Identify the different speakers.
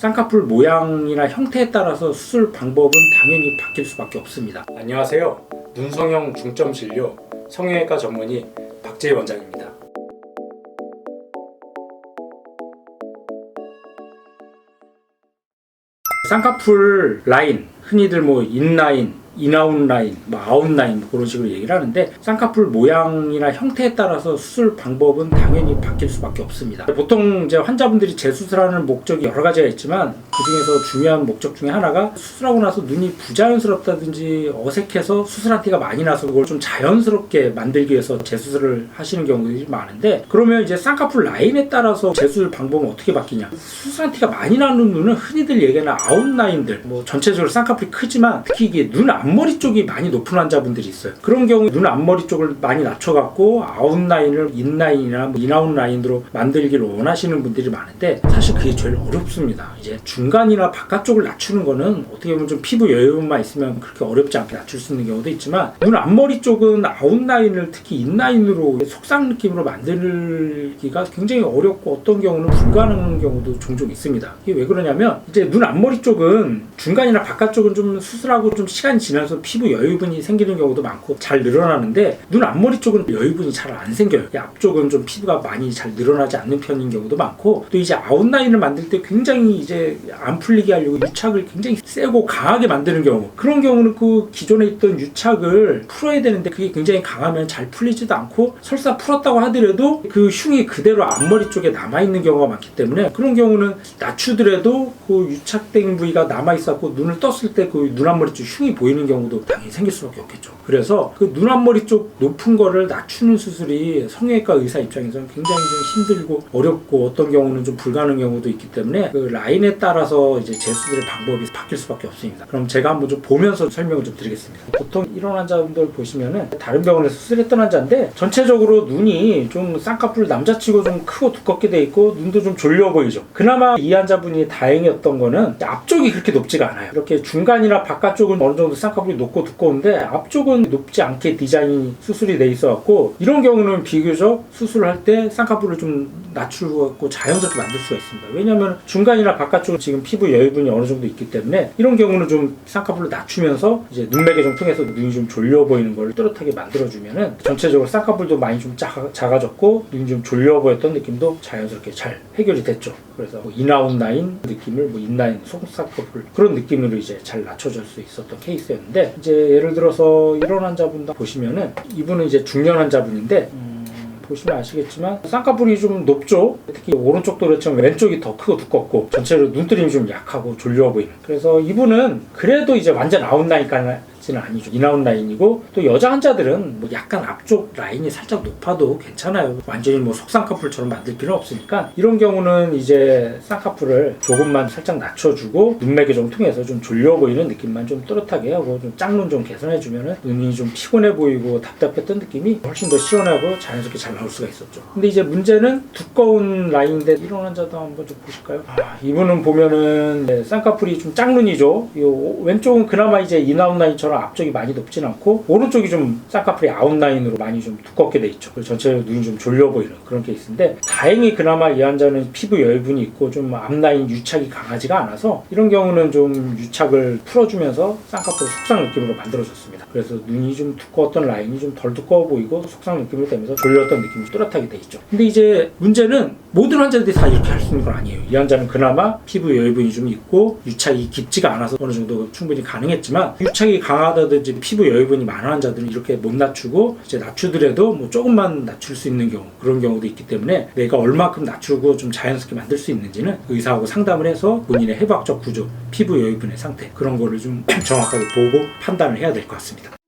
Speaker 1: 쌍꺼풀 모양이나 형태에 따라서 수술 방법은 당연히 바뀔 수밖에 없습니다. 안녕하세요. 눈성형 중점 진료 성형외과 전문의 박재희 원장입니다. 쌍꺼풀 라인, 흔히들 뭐 인라인, 인아웃 라인, 뭐 아웃 라인 뭐 그런 식으로 얘기를 하는데 쌍꺼풀 모양이나 형태에 따라서 수술 방법은 당연히 바뀔 수밖에 없습니다. 보통 이제 환자분들이 재수술하는 목적이 여러 가지가 있지만 그 중에서 중요한 목적 중에 하나가 수술하고 나서 눈이 부자연스럽다든지 어색해서 수술한 티가 많이 나서 그걸 좀 자연스럽게 만들기 위해서 재수술을 하시는 경우들이 많은데 그러면 이제 쌍꺼풀 라인에 따라서 재수술 방법은 어떻게 바뀌냐? 수술한 티가 많이 나는 눈은 흔히들 얘기하는 아웃 라인들 뭐 전체적으로 쌍꺼풀이 크지만 특히 이게 눈 앞머리 쪽이 많이 높은 환자분들이 있어요. 그런 경우 눈 앞머리 쪽을 많이 낮춰갖고 아웃 라인을 인 라인이나 뭐 인아웃 라인으로 만들기를 원하시는 분들이 많은데 사실 그게 제일 어렵습니다. 이제 중간이나 바깥쪽을 낮추는 거는 어떻게 보면 좀 피부 여유만 있으면 그렇게 어렵지 않게 낮출 수 있는 경우도 있지만 눈 앞머리 쪽은 아웃 라인을 특히 인 라인으로 속상 느낌으로 만들기가 굉장히 어렵고 어떤 경우는 불가능한 경우도 종종 있습니다. 이게 왜 그러냐면 이제 눈 앞머리 쪽은 중간이나 바깥쪽은 좀 수술하고 좀 시간이 지나서 피부 여유분이 생기는 경우도 많고 잘 늘어나는데 눈 앞머리 쪽은 여유분이 잘 안 생겨요. 이 앞쪽은 좀 피부가 많이 잘 늘어나지 않는 편인 경우도 많고 또 이제 아웃라인을 만들 때 굉장히 이제 안 풀리게 하려고 유착을 굉장히 세고 강하게 만드는 경우 그런 경우는 그 기존에 있던 유착을 풀어야 되는데 그게 굉장히 강하면 잘 풀리지도 않고 설사 풀었다고 하더라도 그 흉이 그대로 앞머리 쪽에 남아 있는 경우가 많기 때문에 그런 경우는 낮추더라도 그 유착된 부위가 남아 있었고 눈을 떴을 때 그 눈 앞머리 쪽 흉이 보이는 경우도 당연히 생길 수밖에 없겠죠. 그래서 그 눈 앞머리 쪽 높은 거를 낮추는 수술이 성형외과 의사 입장에서는 굉장히 좀 힘들고 어렵고 어떤 경우는 좀 불가능한 경우도 있기 때문에 그 라인에 따라서 이제 재수술의 방법이 바뀔 수밖에 없습니다. 그럼 제가 한번 좀 보면서 설명을 좀 드리겠습니다. 보통 이런 환자분들 보시면은 다른 병원에서 수술했던 환자인데 전체적으로 눈이 좀 쌍꺼풀 남자치고 좀 크고 두껍게 돼 있고 눈도 좀 졸려 보이죠. 그나마 이 환자분이 다행이었던 거는 앞쪽이 그렇게 높지가 않아요. 이렇게 중간이나 바깥쪽은 어느 정도 쌍 꺼풀이 높고 두꺼운데 앞쪽은 높지 않게 디자인이 수술이 돼 있어갖고 이런 경우는 비교적 수술을 할때 쌍꺼풀을 좀 낮추고 자연스럽게 만들 수가 있습니다. 왜냐하면 중간이나 바깥쪽은 지금 피부 여유분이 어느 정도 있기 때문에 이런 경우는 좀 쌍꺼풀을 낮추면서 이제 눈매개 좀 통해서 눈이 좀 졸려 보이는 걸 또렷하게 만들어주면은 전체적으로 쌍꺼풀도 많이 좀 작아, 작아 졌고 눈이 좀 졸려 보였던 느낌도 자연스럽게 잘 해결이 됐죠. 그래서 뭐 인아웃 라인 느낌을 뭐 인라인 속쌍꺼풀 그런 느낌으로 이제 잘 낮춰줄 수 있었던 케이스였는데 이제 예를 들어서 이런 환자분 보시면은 이분은 이제 중년 환자분인데 음, 보시면 아시겠지만 쌍꺼풀이 좀 높죠. 특히 오른쪽도 그렇지만 왼쪽이 더 크고 두껍고 전체로 눈뜨림이 좀 약하고 졸려 보이는. 그래서 이분은 그래도 이제 완전 아웃라인까지 는 아니죠. 인아웃 라인이고 또 여자 환자들은 뭐 약간 앞쪽 라인이 살짝 높아도 괜찮아요. 완전히 뭐 속쌍꺼풀처럼 만들 필요는 없으니까 이런 경우는 이제 쌍꺼풀을 조금만 살짝 낮춰주고 눈매개 좀 통해서 좀 졸려 보이는 느낌만 좀 또렷하게 하고 좀 짝눈 좀 개선해주면은 눈이 좀 피곤해 보이고 답답했던 느낌이 훨씬 더 시원하고 자연스럽게 잘 나올 수가 있었죠. 근데 이제 문제는 두꺼운 라인인데 이런 환자도 한번 좀 보실까요? 아, 이분은 보면은 네, 쌍꺼풀이 좀 짝눈이죠. 이 왼쪽은 그나마 이제 인아웃 라인처럼 앞쪽이 많이 높진 않고 오른쪽이 좀 쌍꺼풀이 아웃라인으로 많이 좀 두껍게 돼 있죠. 그래서 전체적으로 눈이 좀 졸려 보이는 그런 케이스인데 다행히 그나마 이 환자는 피부 여유분이 있고 좀 앞라인 유착이 강하지가 않아서 이런 경우는 좀 유착을 풀어주면서 쌍꺼풀 속상 느낌으로 만들어줬습니다. 그래서 눈이 좀 두꺼웠던 라인이 좀 덜 두꺼워 보이고 속상 느낌을 내면서 졸렸던 느낌이 또렷하게 돼 있죠. 근데 이제 문제는 모든 환자들이 다 이렇게 할 수 있는 건 아니에요. 이 환자는 그나마 피부 여유분이 좀 있고 유착이 깊지가 않아서 어느 정도 충분히 가능했지만 유착이 강하다든지 피부 여유분이 많은 환자들은 이렇게 못 낮추고 이제 낮추더라도 뭐 조금만 낮출 수 있는 경우 그런 경우도 있기 때문에 내가 얼마큼 낮추고 좀 자연스럽게 만들 수 있는지는 의사하고 상담을 해서 본인의 해부학적 구조, 피부 여유분의 상태 그런 거를 좀 정확하게 보고 판단을 해야 될 것 같습니다.